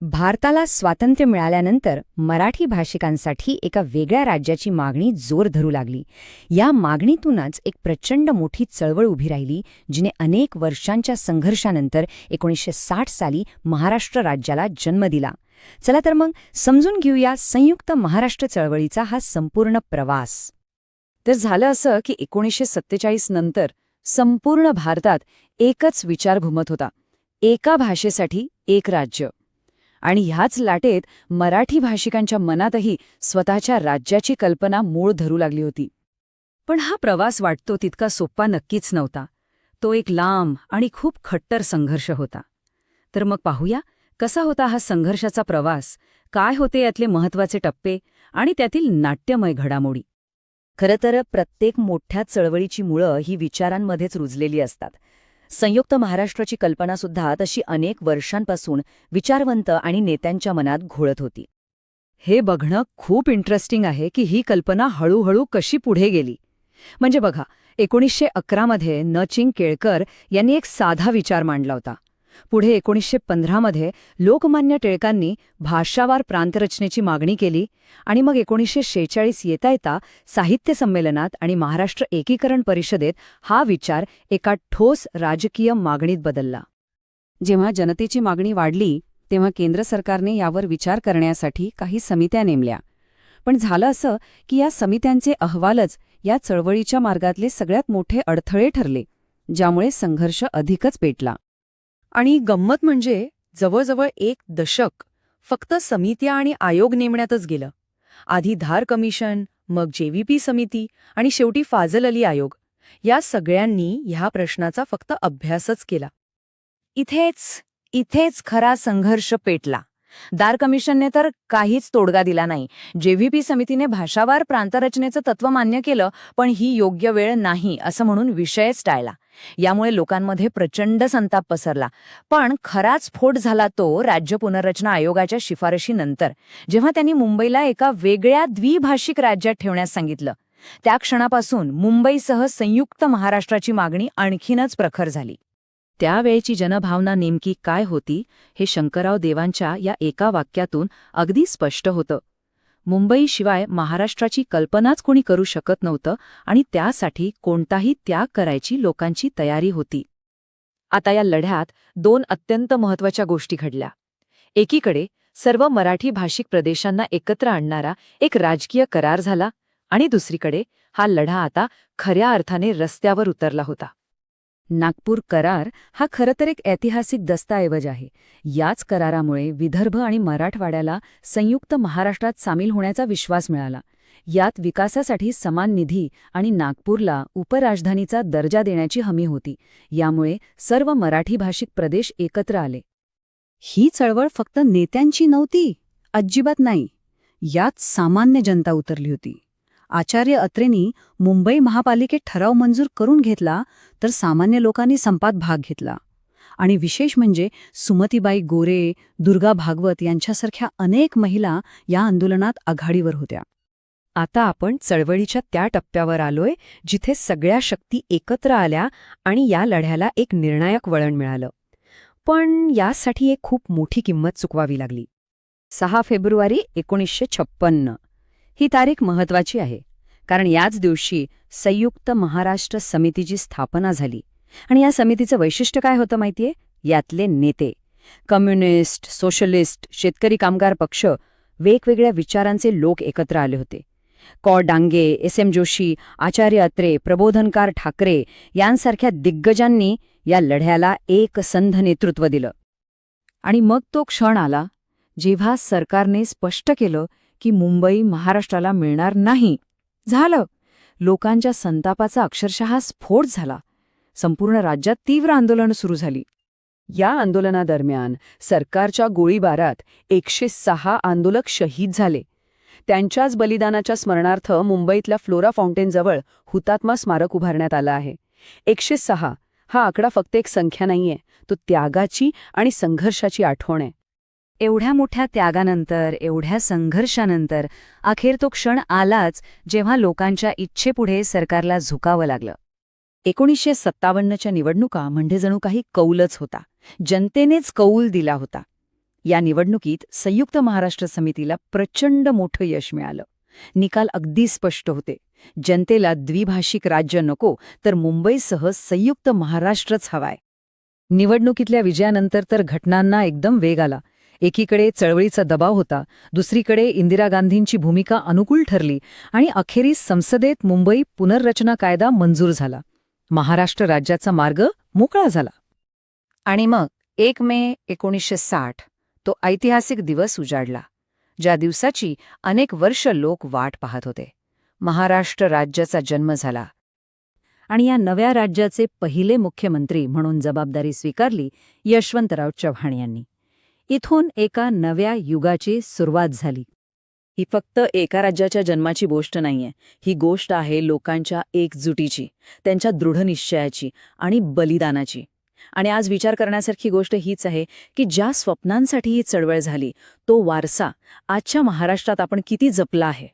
भारताला स्वातंत्र्य मिळाल्यानंतर मराठी भाषिकांसाठी एका वेगळ्या राज्याची मागणी जोर धरू लागली. या मागणीतूनच एक प्रचंड मोठी चळवळ उभी राहिली जिने अनेक वर्षांच्या संघर्षानंतर एकोणीसशे साठ साली महाराष्ट्र राज्याला जन्म दिला. चला तर मग समजून घेऊया संयुक्त महाराष्ट्र चळवळीचा हा संपूर्ण प्रवास. तर झालं असं की एकोणीसशे सत्तेचाळीस नंतर संपूर्ण भारतात एकच विचार घुमत होता. एका भाषेसाठी एक राज्य. आणि ह्याच लाटेत मराठी भाषिकांच्या मनातही स्वतःच्या राज्याची कल्पना मूळ धरू लागली होती. पण हा प्रवास वाटतो तितका सोप्पा नक्कीच नव्हता. तो एक लांब आणि खूप खट्टर संघर्ष होता. तर मग पाहूया कसा होता हा संघर्षाचा प्रवास काय होते यातले महत्त्वाचे टप्पे आणि त्यातील नाट्यमय घडामोडी. खरं तर प्रत्येक मोठ्या चळवळीची मुळं ही विचारांमध्येच रुजलेली असतात. संयुक्त महाराष्ट्राची कल्पनासुद्धा तशी अनेक वर्षांपासून विचारवंत आणि नेत्यांच्या मनात घोळत होती. हे बघणं खूप इंटरेस्टिंग आहे की ही कल्पना हळूहळू कशी पुढे गेली. म्हणजे बघा एकोणीसशे अकरामध्ये चिंग केळकर यांनी एक साधा विचार मांडला होता. पुढे एकोणीसशे पंधरामध्ये लोकमान्य टिळकांनी भाषावार प्रांतरचनेची मागणी केली आणि मग एकोणीसशे शेहेचाळीस येता येता साहित्य संमेलनात आणि महाराष्ट्र एकीकरण परिषदेत हा विचार एका ठोस राजकीय मागणीत बदलला. जेव्हा जनतेची मागणी वाढली तेव्हा केंद्र सरकारने यावर विचार करण्यासाठी काही समित्या नेमल्या. पण झालं असं की या समित्यांचे अहवालच या चळवळीच्या मार्गातले सगळ्यात मोठे अडथळे ठरले ज्यामुळे संघर्ष अधिकच पेटला. आणि गंमत म्हणजे जवळजवळ एक दशक फक्त समित्या आणि आयोग नेमण्यातच गेलं. आधी धार कमिशन मग जेव्हीपी समिती आणि शेवटी फाजल अली आयोग. या सगळ्यांनी ह्या प्रश्नाचा फक्त अभ्यासच केला. इथेच इथेच खरा संघर्ष पेटला. दार कमिशनने तर काहीच तोडगा दिला नाही. जेव्हीपी समितीने भाषावार प्रांतरचनेचं तत्व मान्य केलं पण ही योग्य वेळ नाही असं म्हणून विषयच टाळला यामुळे लोकांमध्ये प्रचंड संताप पसरला. पण खराच स्फोट झाला तो राज्य पुनर्रचना आयोगाच्या शिफारशीनंतर जेव्हा त्यांनी मुंबईला एका वेगळ्या द्विभाषिक राज्यात ठेवण्यास सांगितलं. त्या क्षणापासून मुंबईसह संयुक्त महाराष्ट्राची मागणी आणखीनच प्रखर झाली. त्यावेळची जनभावना नेमकी काय होती हे शंकरराव देवांच्या या एका वाक्यातून अगदी स्पष्ट होतं. मुंबईशिवाय महाराष्ट्राची कल्पनाच कोणी करू शकत नव्हतं आणि त्यासाठी कोणताही त्याग करायची लोकांची तयारी होती. आता या लढ्यात दोन अत्यंत महत्त्वाच्या गोष्टी घडल्या. एकीकडे सर्व मराठी भाषिक प्रदेशांना एकत्र आणणारा एक राजकीय करार झाला आणि दुसरीकडे हा लढा आता खऱ्या अर्थाने रस्त्यावर उतरला होता. नागपूर करार हा खरं तर एक ऐतिहासिक दस्तऐवज आहे. याच करारामुळे विदर्भ आणि मराठवाड्याला संयुक्त महाराष्ट्रात सामील होण्याचा विश्वास मिळाला. यात विकासासाठी समान निधी आणि नागपूरला उपराजधानीचा दर्जा देण्याची हमी होती. यामुळे सर्व मराठी भाषिक प्रदेश एकत्र आले. ही चळवळ फक्त नेत्यांची नव्हती अजिबात नाही. यात सामान्य जनता उतरली होती. आचार्य अत्रेंनी मुंबई महापालिकेत ठराव मंजूर करून घेतला तर सामान्य लोकांनी संपात भाग घेतला. आणि विशेष म्हणजे सुमतीबाई गोरे दुर्गा भागवत यांच्यासारख्या अनेक महिला या आंदोलनात आघाडीवर होत्या. आता आपण चळवळीच्या त्या टप्प्यावर आलोय जिथे सगळ्या शक्ती एकत्र आल्या आणि या लढ्याला एक निर्णायक वळण मिळालं. पण यासाठी एक खूप मोठी किंमत चुकवावी लागली. सहा फेब्रुवारी एकोणीसशे छप्पन्न. ही तारीख महत्वाची आहे कारण याच दिवशी संयुक्त महाराष्ट्र समितीची स्थापना झाली. आणि या समितीचं वैशिष्ट्य काय होतं माहितीये? यातले नेते. कम्युनिस्ट सोशलिस्ट शेतकरी कामगार पक्ष वेगवेगळ्या विचारांचे लोक एकत्र आले होते. कॉ. डांगे एस. एम. जोशी आचार्य अत्रे प्रबोधनकार ठाकरे यांसारख्या दिग्गजांनी या लढ्याला एक संध नेतृत्व दिलं. आणि मग तो क्षण आला जेव्हा सरकारने स्पष्ट केलं की मुंबई महाराष्ट्राला मिळणार नाही. झालं. लोकांच्या संतापाचा अक्षरशः स्फोट झाला. संपूर्ण राज्यात तीव्र आंदोलनं सुरू झाली. या आंदोलनादरम्यान सरकारच्या गोळीबारात एकशे सहा आंदोलक शहीद झाले. त्यांच्याच बलिदानाच्या स्मरणार्थ मुंबईतल्या फ्लोरा फाउंटेनजवळ हुतात्मा स्मारक उभारण्यात आलं आहे. एकशे सहा हा आकडा फक्त एक संख्या नाहीये तो त्यागाची आणि संघर्षाची आठवण आहे. एवढ्या मोठ्या त्यागानंतर एवढ्या संघर्षानंतर अखेर तो क्षण आलाच जेव्हा लोकांच्या इच्छेपुढे सरकारला झुकावं लागलं. एकोणीसशे सत्तावन्नच्या निवडणुका म्हणजे जणू काही कौलच होता. जनतेनेच कौल दिला होता. या निवडणुकीत संयुक्त महाराष्ट्र समितीला प्रचंड मोठं यश मिळालं. निकाल अगदी स्पष्ट होते. जनतेला द्विभाषिक राज्य नको तर मुंबईसह संयुक्त महाराष्ट्रच हवाय. निवडणुकीतल्या विजयानंतर तर घटनांना एकदम वेग आला. एकीकडे चळवळीचा दबाव होता दुसरीकडे इंदिरा गांधींची भूमिका अनुकूल ठरली आणि अखेरीस संसदेत मुंबई पुनर्रचना कायदा मंजूर झाला. महाराष्ट्र राज्याचा मार्ग मोकळा झाला. आणि मग एक मे एकोणीसशे साठ तो ऐतिहासिक दिवस उजाडला ज्या दिवसाची अनेक वर्ष लोक वाट पाहत होते. महाराष्ट्र राज्याचा जन्म झाला. आणि या नव्या राज्याचे पहिले मुख्यमंत्री म्हणून जबाबदारी स्वीकारली यशवंतराव चव्हाण यांनी. इथून एका नव्या युगाची सुरुवात झाली. ही फक्त एका राज्याच्या जन्माची गोष्ट नाहीये. ही गोष्ट आहे लोकांच्या एकजुटीची त्यांच्या दृढनिश्चयाची आणि बलिदानाची. आणि आज विचार करण्यासारखी गोष्ट हीच आहे की ज्या स्वप्नांसाठी ही चळवळ झाली तो वारसा आजच्या महाराष्ट्रात आपण किती जपला आहे.